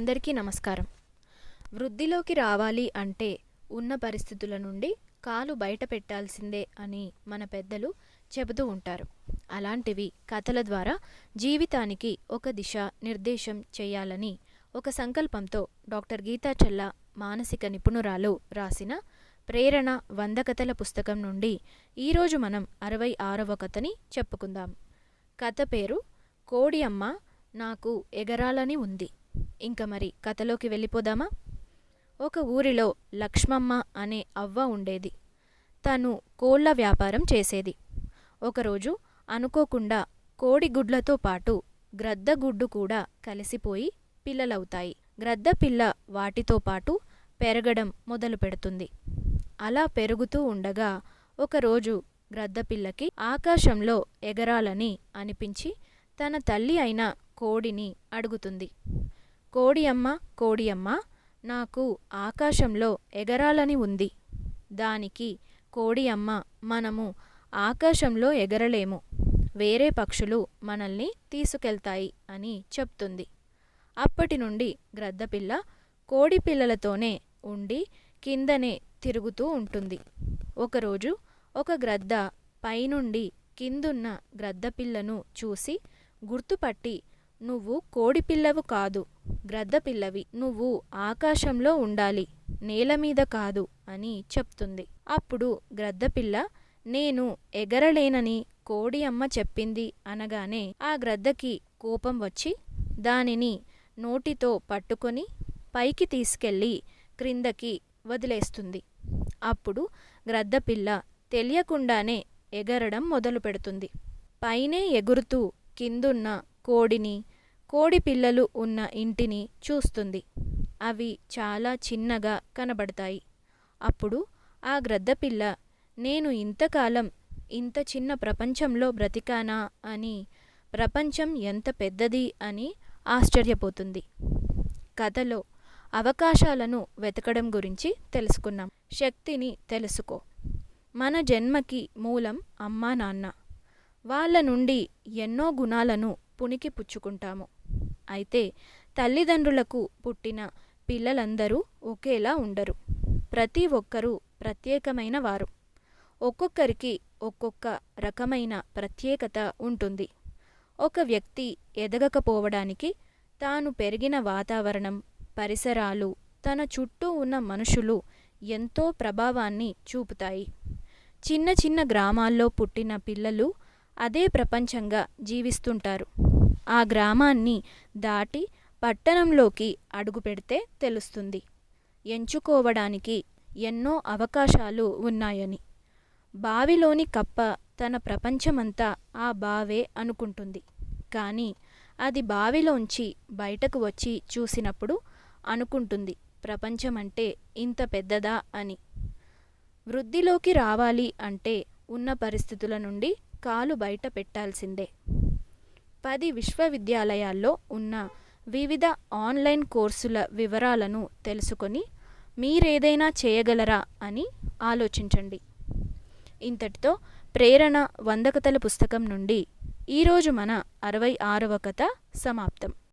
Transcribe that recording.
అందరికీ నమస్కారం. వృద్ధిలోకి రావాలి అంటే ఉన్న పరిస్థితుల నుండి కాలు బయట పెట్టాల్సిందే అని మన పెద్దలు చెబుతూ ఉంటారు. అలాంటివి కథల ద్వారా జీవితానికి ఒక దిశ నిర్దేశం చేయాలని ఒక సంకల్పంతో డాక్టర్ గీతాచల్ల మానసిక నిపుణురాలు రాసిన ప్రేరణ వంద కథల పుస్తకం నుండి ఈరోజు మనం అరవై ఆరవ కథని చెప్పుకుందాం. కథ పేరు కోడి అమ్మ నాకు ఎగరాలని ఉంది. ఇంక మరి కథలోకి వెళ్ళిపోదామా? ఒక ఊరిలో లక్ష్మమ్మ అనే అవ్వ ఉండేది. తను కోళ్ళ వ్యాపారం చేసేది. ఒకరోజు అనుకోకుండా కోడిగుడ్లతో పాటు గ్రద్దగుడ్డు కూడా కలిసిపోయి పిల్లలవుతాయి. గ్రద్ద పిల్ల వాటితో పాటు పెరగడం మొదలు పెడుతుంది. అలా పెరుగుతూ ఉండగా ఒకరోజు గ్రద్దపిల్లకి ఆకాశంలో ఎగరాలని అనిపించి తన తల్లి అయిన కోడిని అడుగుతుంది. కోడి అమ్మ కోడి అమ్మ నాకు ఆకాశంలో ఎగరాలని ఉంది. దానికి కోడి అమ్మ మనము ఆకాశంలో ఎగరలేము. వేరే పక్షులు మనల్ని తీసుకెళ్తాయి అని చెప్తుంది. అప్పటి నుండి గ్రద్దపిల్ల కోడి పిల్లలతోనే ఉండి కిందనే తిరుగుతూ ఉంటుంది. ఒకరోజు ఒక గ్రద్ద పైనుండి కిందున్న గ్రద్దపిల్లను చూసి గుర్తుపట్టి నువ్వు కోడి పిల్లవు కాదు గ్రద్ద పిల్లవి. నువ్వు ఆకాశంలో ఉండాలి నేల మీద కాదు అని చెప్తుంది. అప్పుడు గ్రద్దపిల్ల నేను ఎగరలేనని కోడి అమ్మ చెప్పింది అనగానే ఆ గ్రద్దకి కోపం వచ్చి దానిని నోటితో పట్టుకొని పైకి తీసుకెళ్ళి క్రిందకి వదిలేస్తుంది. అప్పుడు గ్రద్దపిల్ల తెలియకుండానే ఎగరడం మొదలు పెడుతుంది పైనే ఎగురుతూ కిందున్న కోడిని కోడి పిల్లలు ఉన్న ఇంటిని చూస్తుంది. అవి చాలా చిన్నగా కనబడతాయి. అప్పుడు ఆ గ్రద్దపిల్ల నేను ఇంతకాలం ఇంత చిన్న ప్రపంచంలో బ్రతికానా అని ప్రపంచం ఎంత పెద్దది అని ఆశ్చర్యపోతుంది. కథలో అవకాశాలను వెతకడం గురించి తెలుసుకున్నాం. శక్తిని తెలుసుకో. మన జన్మకి మూలం అమ్మా నాన్న. వాళ్ళ నుండి ఎన్నో గుణాలను పుణికి పుచ్చుకుంటాము అయితే తల్లిదండ్రులకు పుట్టిన పిల్లలందరూ ఒకేలా ఉండరు. ప్రతి ఒక్కరూ ప్రత్యేకమైన వారు. ఒక్కొక్కరికి ఒక్కొక్క రకమైన ప్రత్యేకత ఉంటుంది. ఒక వ్యక్తి ఎదగకపోవడానికి తాను పెరిగిన వాతావరణం పరిసరాలు తన చుట్టూ ఉన్న మనుషులు ఎంతో ప్రభావాన్ని చూపుతాయి. చిన్న చిన్న గ్రామాల్లో పుట్టిన పిల్లలు అదే ప్రపంచంగా జీవిస్తుంటారు. ఆ గ్రామాన్ని దాటి పట్టణంలోకి అడుగుపెడితే తెలుస్తుంది. ఎంచుకోవడానికి ఎన్నో అవకాశాలు ఉన్నాయని. బావిలోని కప్ప తన ప్రపంచమంతా ఆ బావే అనుకుంటుంది. కానీ అది బావిలోంచి బయటకు వచ్చి చూసినప్పుడు అనుకుంటుంది ప్రపంచమంటే ఇంత పెద్దదా అని. వృద్ధిలోకి రావాలి అంటే ఉన్న పరిస్థితుల నుండి కాలు బయట పెట్టాల్సిందే. పది విశ్వవిద్యాలయాల్లో ఉన్న వివిధ ఆన్లైన్ కోర్సుల వివరాలను తెలుసుకొని మీరేదైనా చేయగలరా అని ఆలోచించండి. ఇంతటితో ప్రేరణ వందకథల పుస్తకం నుండి ఈరోజు మన అరవై ఆరవ కథ సమాప్తం.